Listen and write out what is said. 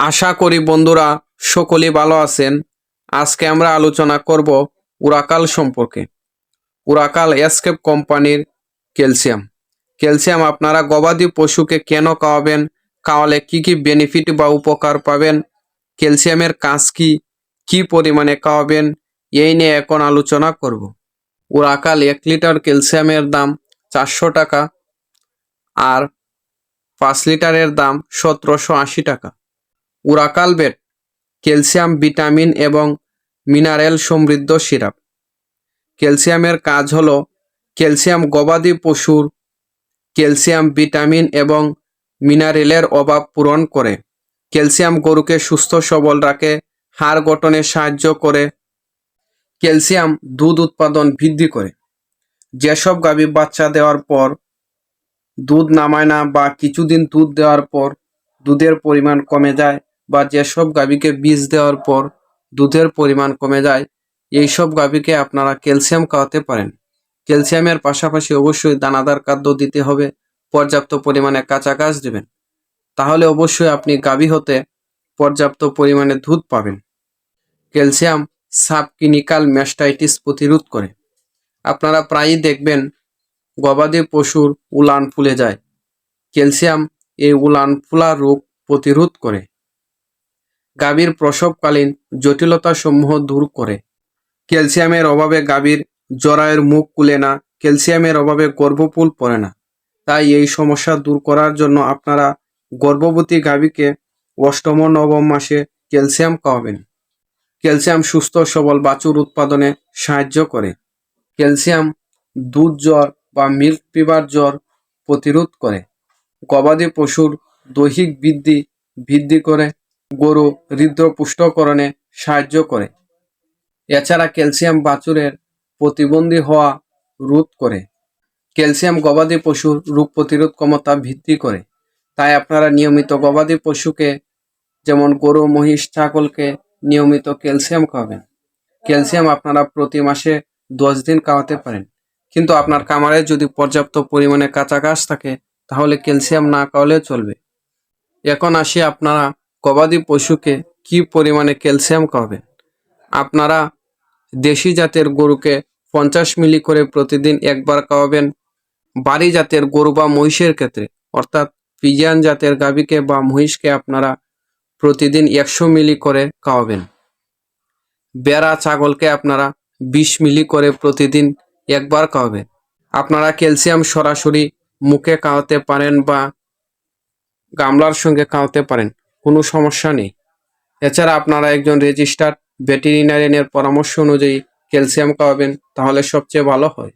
আশা করি বন্ধুরা সকলেই ভালো আছেন। আজকে আমরা আলোচনা করব উরাকাল সম্পর্কে। উরাকাল এসকেপ কোম্পানির ক্যালসিয়াম। ক্যালসিয়াম আপনারা গবাদি পশুকে কেন খাওয়াবেন? খাওয়ালে কি কি বেনিফিট বা উপকার পাবেন? ক্যালসিয়ামের কাজ কি? কি পরিমাণে খাওয়াবেন? এই নিয়ে এখন আলোচনা করব। উরাকাল এক লিটার ক্যালসিয়ামের দাম চারশো টাকা আর পাঁচ লিটারের দাম সতেরোশো আশি টাকা। উরাকাল বেট ক্যালসিয়াম, ভিটামিন এবং মিনারেল সমৃদ্ধ সিরাপ। ক্যালসিয়ামের কাজ হল ক্যালসিয়াম গবাদি পশুর ক্যালসিয়াম, ভিটামিন এবং মিনারেলের অভাব পূরণ করে। ক্যালসিয়াম গরুকে সুস্থ, সবল রাখে, হাড় গঠনে সাহায্য করে। ক্যালসিয়াম দুধ উৎপাদন বৃদ্ধি করে। যেসব গাভী বাচ্চা দেওয়ার পর দুধ নামায় না বা কিছুদিন দুধ দেওয়ার পর দুধের পরিমাণ কমে যায় বা যেসব গাভীকে বীজ দেওয়ার পর দুধের পরিমাণ কমে যায় এইসব গাভীকে আপনারা ক্যালসিয়াম খাওয়াতে পারেন। ক্যালসিয়ামের পাশাপাশি অবশ্যই দানাদার খাদ্য দিতে হবে, পর্যাপ্ত পরিমাণে কাঁচা ঘাস দেবেন। তাহলে অবশ্যই আপনি গাভী হতে পর্যাপ্ত পরিমাণে দুধ পাবেন। ক্যালসিয়াম সাবক্লিনিকাল ম্যাস্টাইটিস প্রতিরোধ করে। আপনারা প্রায়ই দেখবেন গবাদি পশুর উলান ফুলে যায়। ক্যালসিয়াম এই উলান ফুলা রোগ প্রতিরোধ করে। গাভীর প্রসবকালীন জটিলতা সমূহ দূর করে। ক্যালসিয়ামের অভাবে গাভীর জরায়ের মুখ খুলে না, ক্যালসিয়ামের অভাবে গর্ভপুল পড়ে না। তাই এই সমস্যা দূর করার জন্য আপনারা গর্ভবতী গাভীকে অষ্টম নবম মাসে ক্যালসিয়াম খাওয়াবেন। ক্যালসিয়াম সুস্থ, সবল বাছুর উৎপাদনে সাহায্য করে। ক্যালসিয়াম দুধ জ্বর বা মিল্ক ফিভার জ্বর প্রতিরোধ করে। গবাদি পশুর দৈহিক বৃদ্ধি বৃদ্ধি করে। গরু হৃদপুষ্টকরণে সাহায্য করে। এছাড়া ক্যালসিয়াম বাছুরের প্রতিবন্ধী হওয়া রোধ করে। ক্যালসিয়াম গবাদি পশুর রোগ প্রতিরোধ ক্ষমতা বৃদ্ধি করে। তাই আপনারা নিয়মিত গবাদি পশুকে, যেমন গরু, মহিষ, ছাগলকে নিয়মিত ক্যালসিয়াম খাওয়াবেন। ক্যালসিয়াম আপনারা প্রতি মাসে দশ দিন খাওয়াতে পারেন। কিন্তু আপনার খামারে যদি পর্যাপ্ত পরিমাণে কাঁচা ঘাস থাকে, তাহলে ক্যালসিয়াম না খাওয়ালেও চলবে। এখন আসি আপনারা গবাদি পশুকে কি পরিমাণে ক্যালসিয়াম খাওয়াবেন? আপনারা দেশি জাতের গরুকে পঞ্চাশ মিলি করে প্রতিদিন একবার খাওয়াবেন। বাড়ি জাতের গরু বা মহিষের ক্ষেত্রে, অর্থাৎ পিজিয়ান জাতের গাভীকে বা মহিষকে আপনারা প্রতিদিন একশো মিলি করে খাওয়াবেন। বেড়া ছাগলকে আপনারা বিশ মিলি করে প্রতিদিন একবার খাওয়াবেন। আপনারা ক্যালসিয়াম সরাসরি মুখে খাওয়াতে পারেন বা গামলার সঙ্গে খাওয়াতে পারেন। কোনো সমস্যা নেই। এছাড়া আপনারা একজন রেজিস্টার্ড ভেটেরিনারিয়ানের পরামর্শ অনুযায়ী ক্যালসিয়াম খাওয়াবেন, তাহলে সবচেয়ে ভালো হয়।